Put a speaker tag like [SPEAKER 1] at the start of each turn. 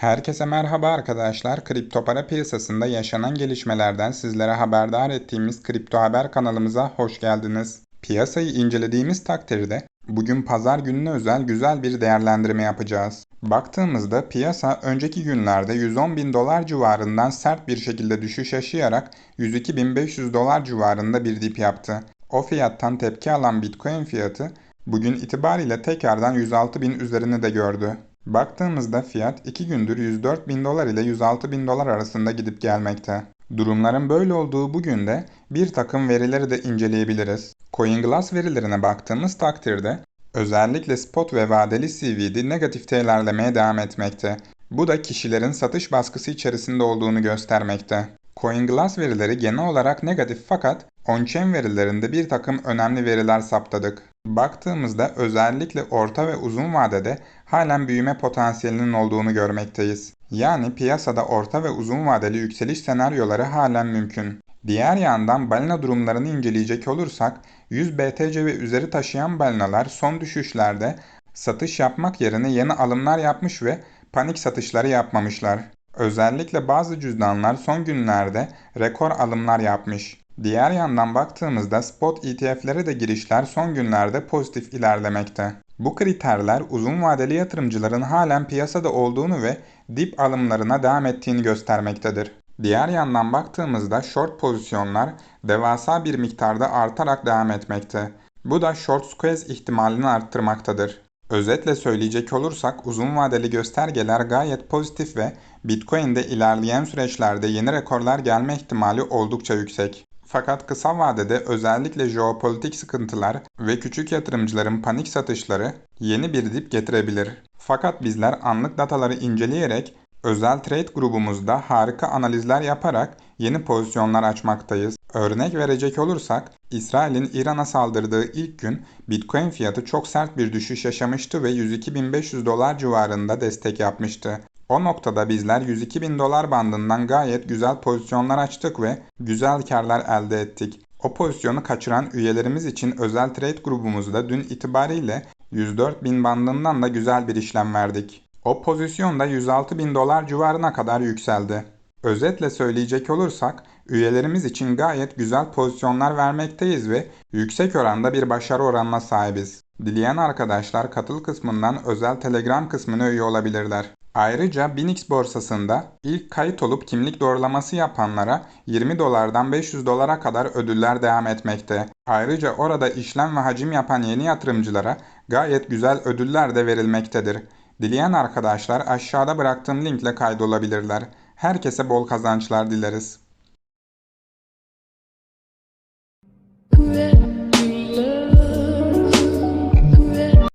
[SPEAKER 1] Herkese merhaba arkadaşlar. Kripto para piyasasında yaşanan gelişmelerden sizlere haberdar ettiğimiz Kripto Haber kanalımıza hoş geldiniz. Piyasayı incelediğimiz takdirde bugün pazar gününe özel güzel bir değerlendirme yapacağız. Baktığımızda piyasa önceki günlerde 110 bin dolar civarından sert bir şekilde düşüş yaşayarak 102.500 dolar civarında bir dip yaptı. O fiyattan tepki alan Bitcoin fiyatı bugün itibariyle tekrardan 106 bin üzerini de gördü. Baktığımızda fiyat 2 gündür 104 bin dolar ile 106 bin dolar arasında gidip gelmekte. Durumların böyle olduğu bugün de bir takım verileri de inceleyebiliriz. CoinGlass verilerine baktığımız takdirde özellikle spot ve vadeli CVD negatifte ilerlemeye devam etmekte. Bu da kişilerin satış baskısı içerisinde olduğunu göstermekte. CoinGlass verileri genel olarak negatif fakat on-chain verilerinde bir takım önemli veriler saptadık. Baktığımızda özellikle orta ve uzun vadede halen büyüme potansiyelinin olduğunu görmekteyiz. Yani piyasada orta ve uzun vadeli yükseliş senaryoları halen mümkün. Diğer yandan balina durumlarını inceleyecek olursak 100 BTC ve üzeri taşıyan balinalar son düşüşlerde satış yapmak yerine yeni alımlar yapmış ve panik satışları yapmamışlar. Özellikle bazı cüzdanlar son günlerde rekor alımlar yapmış. Diğer yandan baktığımızda spot ETF'lere de girişler son günlerde pozitif ilerlemekte. Bu kriterler uzun vadeli yatırımcıların halen piyasada olduğunu ve dip alımlarına devam ettiğini göstermektedir. Diğer yandan baktığımızda short pozisyonlar devasa bir miktarda artarak devam etmekte. Bu da short squeeze ihtimalini arttırmaktadır. Özetle söyleyecek olursak uzun vadeli göstergeler gayet pozitif ve Bitcoin'de ilerleyen süreçlerde yeni rekorlar gelme ihtimali oldukça yüksek. Fakat kısa vadede özellikle jeopolitik sıkıntılar ve küçük yatırımcıların panik satışları yeni bir dip getirebilir. Fakat bizler anlık dataları inceleyerek özel trade grubumuzda harika analizler yaparak yeni pozisyonlar açmaktayız. Örnek verecek olursak İsrail'in İran'a saldırdığı ilk gün Bitcoin fiyatı çok sert bir düşüş yaşamıştı ve 102.500 dolar civarında destek yapmıştı. O noktada bizler 102 bin dolar bandından gayet güzel pozisyonlar açtık ve güzel karlar elde ettik. O pozisyonu kaçıran üyelerimiz için özel trade grubumuzda dün itibariyle 104 bin bandından da güzel bir işlem verdik. O pozisyon da 106 bin dolar civarına kadar yükseldi. Özetle söyleyecek olursak üyelerimiz için gayet güzel pozisyonlar vermekteyiz ve yüksek oranda bir başarı oranına sahibiz. Dileyen arkadaşlar katıl kısmından özel telegram kısmına üye olabilirler. Ayrıca Binix borsasında ilk kayıt olup kimlik doğrulaması yapanlara 20 dolardan 500 dolara kadar ödüller devam etmekte. Ayrıca orada işlem ve hacim yapan yeni yatırımcılara gayet güzel ödüller de verilmektedir. Dileyen arkadaşlar aşağıda bıraktığım linkle kaydolabilirler. Herkese bol kazançlar dileriz.